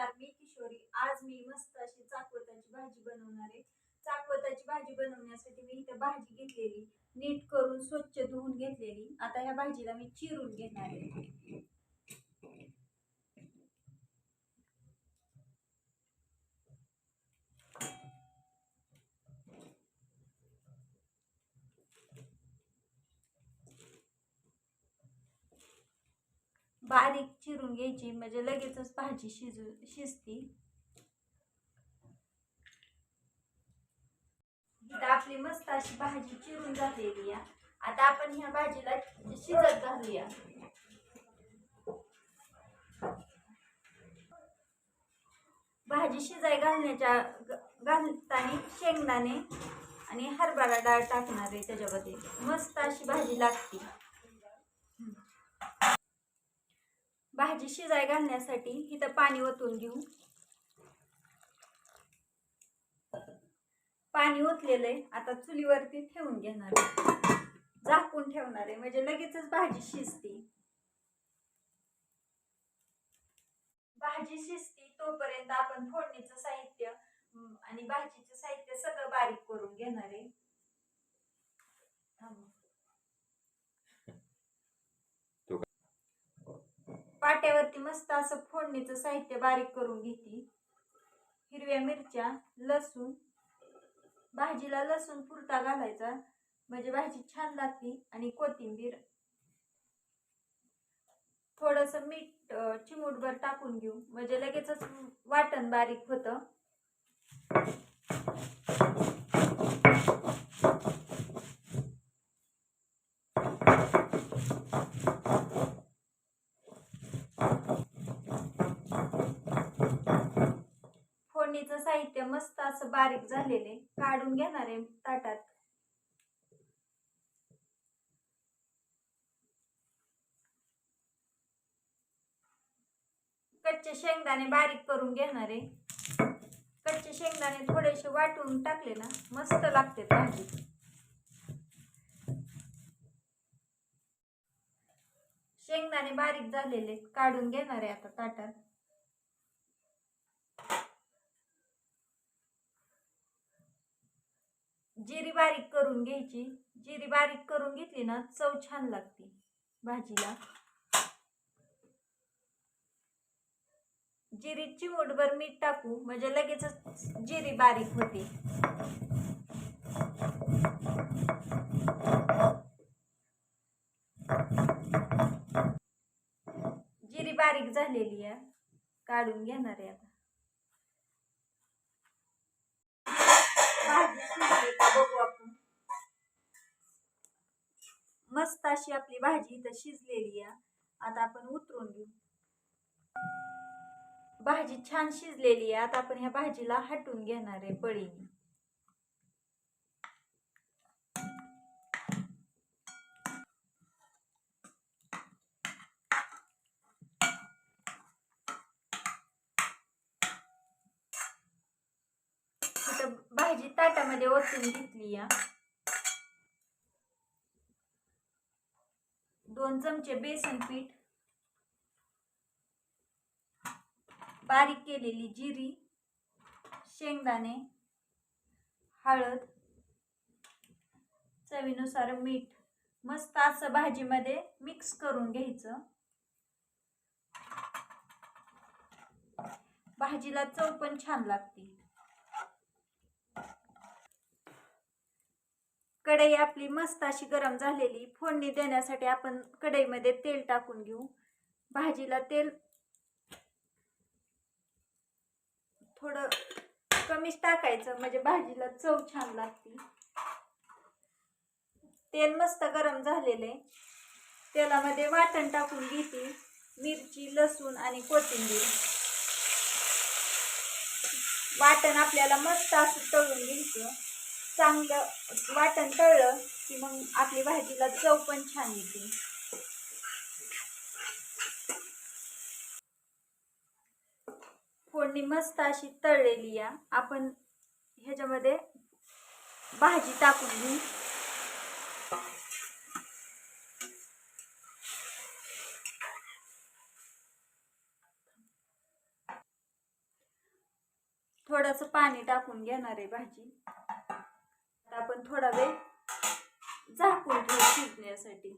नमस्कार मी किशोरी. आज मी मस्त अशी चाकवताची भाजी बनवणार आहे. चाकवताची भाजी बनवण्यासाठी मी इथं भाजी घेतलेली. नीट करून स्वच्छ धुवून घेतलेली. आता ह्या भाजीला मी चिरून घेणार आहे. बारीक चिरून घ्यायची म्हणजे लगेचच भाजी शिजू शिजती. इथं आपली मस्त अशी भाजी चिरून झालेली आहे. आता आपण ह्या भाजीला शिजत घालूया. भाजी शिजाय घालण्याच्या घालताना शेंगदाणे आणि हरभरा डाळ टाकणार आहे त्याच्यामध्ये मस्त अशी भाजी लागते. भाजी शिजाय घालण्यासाठी इथं पाणी ओतून घेऊ. पाणी ओतलेलं आहे आता चुलीवरती ठेवून घेणार आहे. झाकून ठेवणार आहे. म्हणजे लगेचच भाजी शिजते. भाजी शिजते तोपर्यंत आपण फोडणीचं साहित्य आणि भाजीचं साहित्य सगळं बारीक करून घेणार आहे. मस्त असं फोडणीचं साहित्य बारीक करून घेते. हिरव्या मिरच्या लसूण भाजीला लसूण पुरता घालायचा. म्हणजे भाजी छान लागते आणि कोथिंबीर. थोडस मीठ चिमूटभर टाकून घेऊ. म्हणजे लगेचच वाटण बारीक होतं. फोडणीचं मस्त असं बारीक झालेले काढून घेणार आहे ताटात. कच्चे शेंगदाणे बारीक करून घेणार आहे. कच्चे शेंगदाणे थोडेसे वाटून टाकले ना मस्त लागते भाजी. शेंगदाणे बारीक झालेले काढून घेणार आहे आता ताटात. जिरी बारीक करून घ्यायची. जिरी बारीक करून घेतली ना चव छान लागते भाजीला. जिरी चिमूटभर मीठ टाकू म्हणजे लगेचच जिरी बारीक होते. जिरी बारीक झालेली आहे. काढून घेणार आहे आता भाजी शिजली का बघू आपण मस्त अशी आपली भाजी इथं शिजलेली आहे. आता आपण उतरून घेऊ. भाजी छान शिजलेली आहे. आता आपण ह्या भाजीला हटून घेणार आहे पळीने इथं भाजी ताटामध्ये ओतून घेतली या. दोन चमचे बेसन पीठ. बारीक केलेली जिरी शेंगदाणे हळद चवीनुसार मीठ. मस्त असं भाजीमध्ये मिक्स करून घ्यायचं. भाजीला चव पण छान लागते. कढई आपली मस्त अशी गरम झालेली. फोडणी देण्यासाठी आपण कढईमध्ये तेल टाकून घेऊ. भाजीला तेल थोडं कमीच टाकायचं म्हणजे भाजीला चव छान लागते. तेल मस्त गरम झालेले तेलामध्ये वाटण टाकून घेते. मिरची लसूण आणि कोथिंबीर. वाटण आपल्याला मस्त असं तळून घ्यायचं. चांगलं वाटण तळलं की मग आपली भाजीला चव पण छान येते. फोडणी मस्त अशी तळलेली या. आपण ह्याच्यामध्ये भाजी टाकून घेऊ. थोडंसं पाणी टाकून घेणार आहे भाजी. आपण थोडा वेळ झाकून ठेवू शिजण्यासाठी.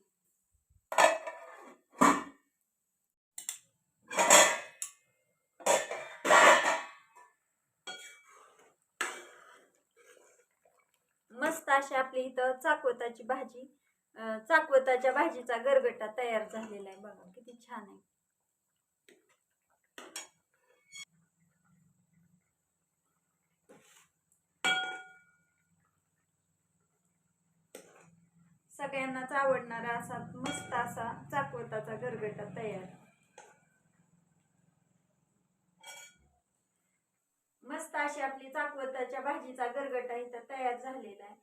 मस्त अशी आपली इथं चाकवताची भाजी चाकवताच्या भाजीचा गरगटा तयार झालेला आहे बघा किती छान आहे. सगळ्यांनाच आवडणारा असा मस्त असा चाकवताचा गरगटा तयार. मस्त अशी आपली चाकवताच्या भाजीचा गरगटा इथं तयार झालेला आहे.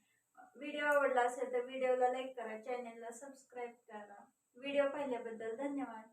व्हिडिओ आवडला असेल तर व्हिडिओला लाईक करा चॅनेलला सबस्क्राईब करा. व्हिडिओ पाहिल्याबद्दल धन्यवाद.